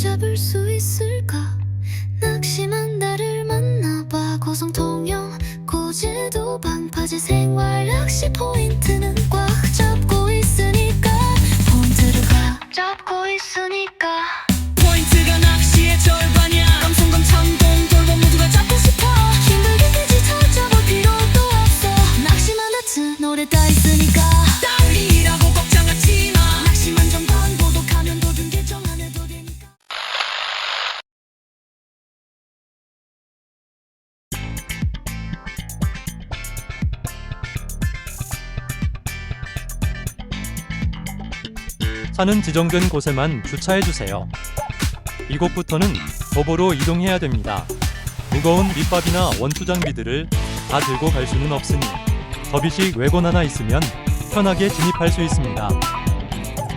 잡을 수 있을 차는 지정된 곳에만 주차해주세요. 이곳부터는 도보로 이동해야 됩니다. 무거운 밑밥이나 원투 장비들을 다 들고 갈 수는 없으니 접이식 외곤 하나 있으면 편하게 진입할 수 있습니다.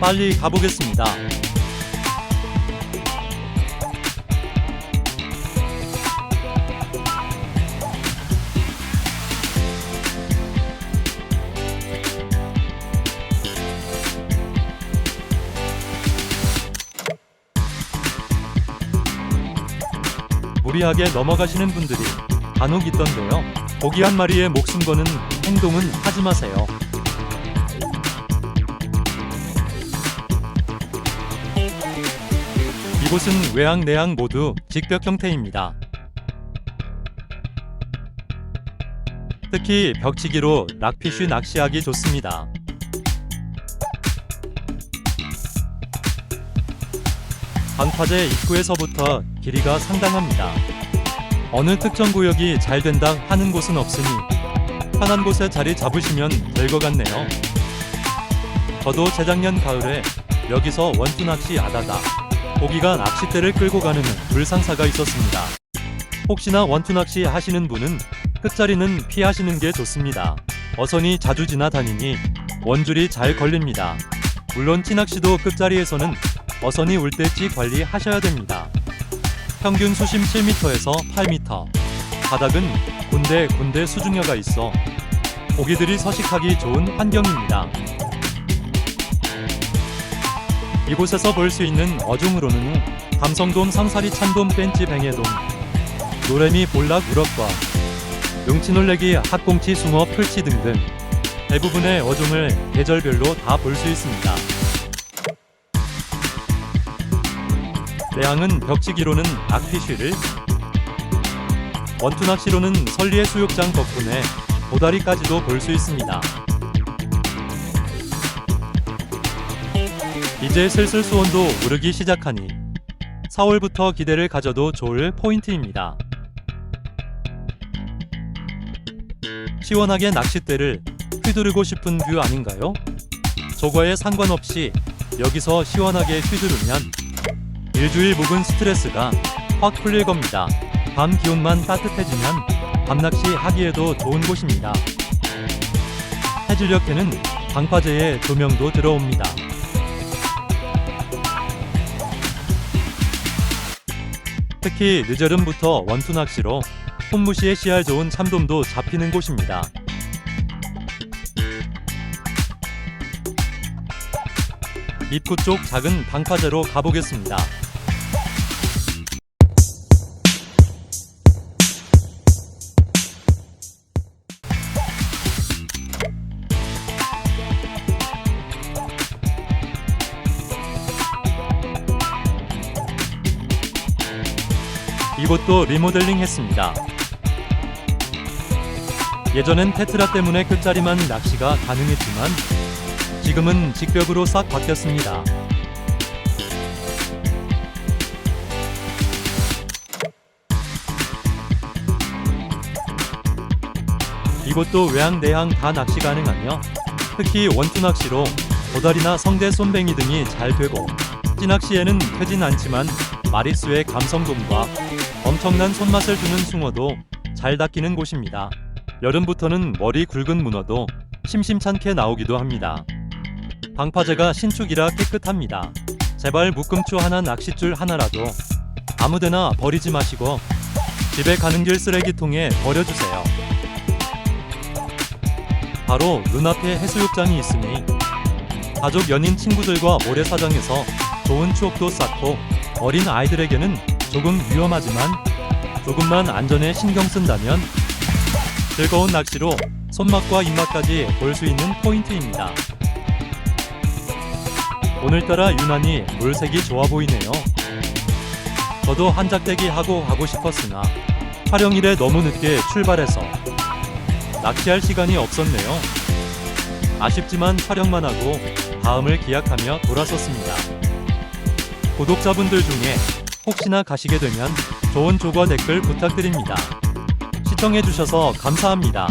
빨리 가보겠습니다. 무리하게 넘어가시는 분들이 간혹 있던데요. 고기 한 마리의 목숨 거는 행동은 하지 마세요. 이곳은 외항 내항 모두 직벽 형태입니다. 특히 벽치기로 락피쉬 낚시하기 좋습니다. 방파제 입구에서부터 길이가 상당합니다. 어느 특정 구역이 잘 된다 하는 곳은 없으니 편한 곳에 자리 잡으시면 될 것 같네요. 저도 재작년 가을에 여기서 원투 낚시 아다다 고기가 낚싯대를 끌고 가는 불상사가 있었습니다. 혹시나 원투 낚시 하시는 분은 끝자리는 피하시는 게 좋습니다. 어선이 자주 지나다니니 원줄이 잘 걸립니다. 물론 티낚시도 끝자리에서는 어선이 올 때찌 관리하셔야 됩니다. 평균 수심 7m에서 8m. 바닥은 군데군데 수중여가 있어 고기들이 서식하기 좋은 환경입니다. 이곳에서 볼 수 있는 어종으로는 감성돔 상사리 찬돔 뺀지 뱅에돔 노래미 볼락 우럭과 능치놀래기 학꽁치 숭어 풀치 등등 대부분의 어종을 계절별로 다 볼 수 있습니다. 내항은 벽치기로는 악피쉬를 원투 낚시로는 설리의 수욕장 덕분에 도다리까지도 볼 수 있습니다. 이제 슬슬 수온도 오르기 시작하니 4월부터 기대를 가져도 좋을 포인트입니다. 시원하게 낚싯대를 휘두르고 싶은 뷰 아닌가요? 저과에 상관없이 여기서 시원하게 휘두르면 일주일 묵은 스트레스가 확 풀릴 겁니다. 밤 기온만 따뜻해지면 밤낚시 하기에도 좋은 곳입니다. 해질녘에는 방파제에 조명도 들어옵니다. 특히 늦여름부터 원투 낚시로 손무시에 씨알 좋은 참돔도 잡히는 곳입니다. 입구 쪽 작은 방파제로 가보겠습니다. 이곳도 리모델링 했습니다. 예전엔 테트라 때문에 끝자리만 낚시가 가능했지만 지금은 직벽으로 싹 바뀌었습니다. 이곳도 외항 내항 다 낚시 가능하며 특히 원투 낚시로 도다리나 성대 손뱅이 등이 잘 되고 찌낚시에는 크진 않지만 마리수의 감성돔과 엄청난 손맛을 주는 숭어도 잘 낚이는 곳입니다. 여름부터는 머리 굵은 문어도 심심찮게 나오기도 합니다. 방파제가 신축이라 깨끗합니다. 제발 묶음추 하나 낚싯줄 하나라도 아무데나 버리지 마시고 집에 가는 길 쓰레기통에 버려주세요. 바로 눈앞에 해수욕장이 있으니 가족 연인 친구들과 모래사장에서 좋은 추억도 쌓고 어린 아이들에게는 조금 위험하지만 조금만 안전에 신경 쓴다면 즐거운 낚시로 손맛과 입맛까지 볼 수 있는 포인트입니다. 오늘따라 유난히 물색이 좋아 보이네요. 저도 한작대기 하고 가고 싶었으나 촬영일에 너무 늦게 출발해서 낚시할 시간이 없었네요. 아쉽지만 촬영만 하고 다음을 기약하며 돌아섰습니다. 구독자분들 중에 혹시나 가시게 되면 좋은 조과 댓글 부탁드립니다. 시청해주셔서 감사합니다.